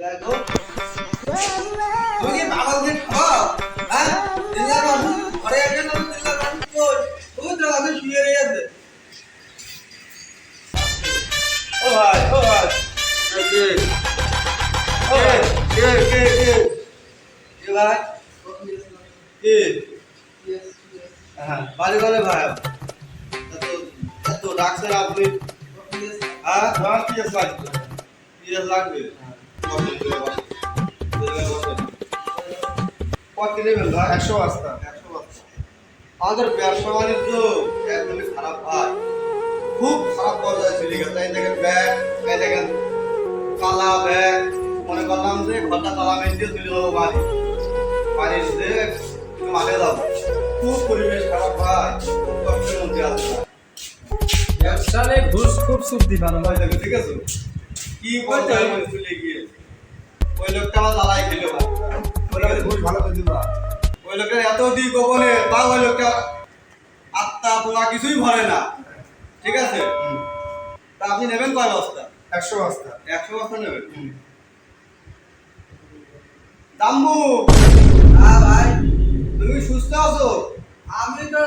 হ্যাঁ ঘরে হ্যাঁ বাড়ি বাড়ি ভাই এত এত ডাকছেন আপনি হ্যাঁ আমার লাগবে। পিএস লাগবে। বসেন। কত নেবেন ভাই? একশো বস্তা। একশো বস্তা। আমাদের ব্যবসা বাণিজ্য একদমই খারাপ ভাই খুব খারাপ পর্যায়ে চলে গেছে। এই দেখেন ব্যাগ এই দেখেন কালা ব্যাগ মনে করলাম যে ঘরটা তালা মেনতে চলে যাব বাড়ি। বাড়ি এসে মাঠে যাব। খুব পরিবেশ খারাপ ভাই খুব কষ্টের মধ্যে আছে। ব্যবসালে ঘুষ খুব ভালো ভাই দেখো ঠিক আছে? কি বলতে হবে চলে গিয়ে ওই লোকটা আমার দালাই খেলো ওই লোকের ঘুষ ভালো করে দিবা ওই লোকের এত দিক গোপনে তা ওই লোকটা আত্মা পোড়া কিছুই ভরে না। ঠিক আছে? তা আপনি নেবেন কয় বস্তা? একশো বস্তা। একশো বস্তা নেবেন? দাম্বু! হ্যাঁ ভাই। তুমি সুস্থ আছো? আমি তো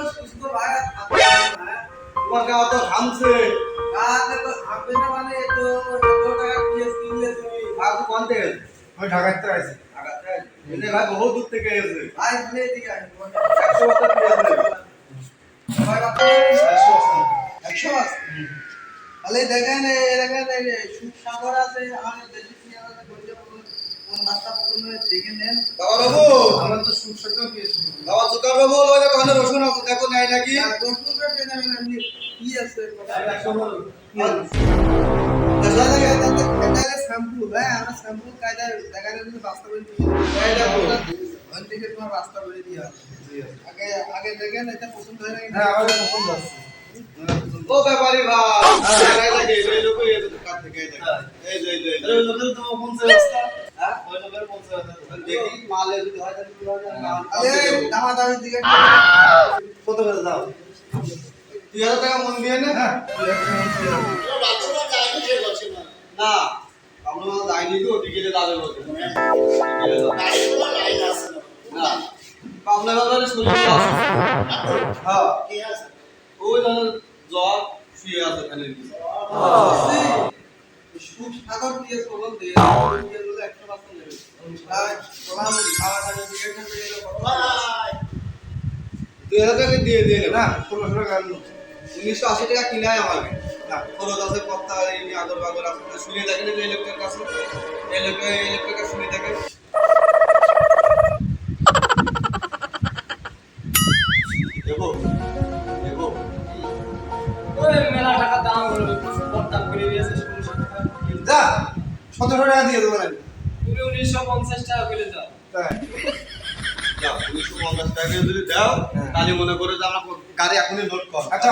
তোমার গাও তো ঘামছে। কাজে তো থাকবে না মানে তো এত টাকা পিএস কিনলে তুমি আর তো কোন থেকে? আমি ঢাকাতে আছি। ঢাকা থেকে এসেছে। ভাই বহু দূর থেকে এসেছে। ভাই দিলে দিকে আসব একশো বস্তা পেঁয়াজ নেবে ভাই বাবা একশো বস্তা একশো আছে তাহলে দেখেন এই দেখেন এই সুখ সাগর আছে আমাদের দেশি পেঁয়াজ আছে গঞ্জে রাস্তা পর্যন্ত দেখে নেন। বাবা বাবু! আমরা তো সুখ সত্যও পেয়েছি বাবা জোকার বাবু ওই দেখো রসুন দেখো নাই নাকি? রসুন পেটে নেবেন আপনি কি আছে শ্যাম্পু হ্যাঁ আমরা শ্যাম্পু কায়দায় দেখা যায় রাস্তা বলে দিয়ে ওখান থেকে তোমার রাস্তা বলে দিয়ে আগে আগে দেখেন এটা পছন্দ হয় না হ্যাঁ আমাদের পছন্দ আছে ও ব্যাপারী ভাই এই এই লোকই এই দোকান থেকে এই। এই এই লোকের তো হ্যাঁ? ওই লোকের দেখি মালে হয় তাহলে। দামা দামি দিকে কত করে দাও দুই হাজার টাকা মন দিয়ে নে। হ্যাঁ। না আমরা যাইনি তো টিকিটে যাবে বলতে না পাবনা বাজারে শুনতে হ্যাঁ। ওই ধরো জ্বর শুয়ে আছে এখানে সুখ সাগর দিয়ে দিয়ে একশো পাঁচশো নেবে খাওয়া খাওয়া দিয়ে? দুই হাজার টাকা দিয়ে দিয়ে না। ষোলোশো টাকা উনিশশো আশি টাকা কিনায় আমাকে খরচ আছে পত্তা এই আগর বাগর আছে শুনে দেখেন এই লোকটার কাছে এই লোকটা এই লোকটাকে শুনে দেখেন। মেলা টাকা দিয়ে দেবো তুমি উনিশশো পঞ্চাশ টাকা করে দাও। তাই। যাও উনিশশো পঞ্চাশ টাকা যদি দাও হ্যাঁ। তাহলে মনে করে যে আমরা গাড়ি এখনই লোড কর আচ্ছা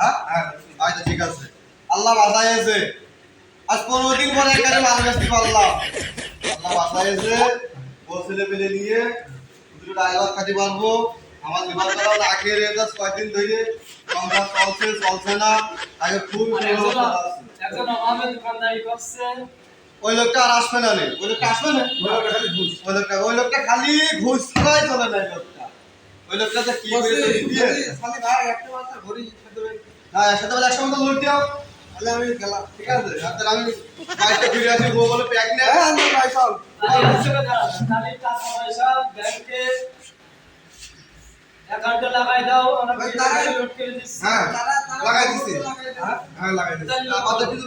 হ্যাঁ? হ্যাঁ আচ্ছা ঠিক আছে। আল্লাহ বাঁচাইছে আজ পনেরো দিন পরে এখানে মাল বেচতে পারলাম। আল্লাহ বাঁচাইছে ও ছেলে পেলে নিয়ে দুটো ড্রাইভার কাটি পারব। আমার লিভার করা আখের এটা কয়েকদিন ধরে সংসার চলছে চলছে না। আগে খুব একজন একজন অভাবে দোকানদারি করছে ওই লোকটা আর আসবে না ওই লোকটা আসবে না? ওই লোকটা খালি ঘুষ। ওই লোকটা ওই লোকটা খালি ঘুষ ছাড়াই চলে না লোকটা। ওই লোকটা যে কি দিয়ে খালি ভাই একটা মাত্র ঘড়ি না সাথে বেলা একসঙ্গে লোড দিও। তাহলে আমি গেলাম ঠিক আছে? তাহলে আমি বাইকটা ফিরে আসি বউ বলে প্যাক নে। হ্যাঁ আমি ভাই চল। তাহলে হচ্ছে কথা, তাহলে টাকা পয়সা ব্যাংকে অ্যাকাউন্টে লাগাই দাও আমরা লোড করে দিচ্ছি। হ্যাঁ লাগাই দিছি। হ্যাঁ লাগাই আপাতত কিছু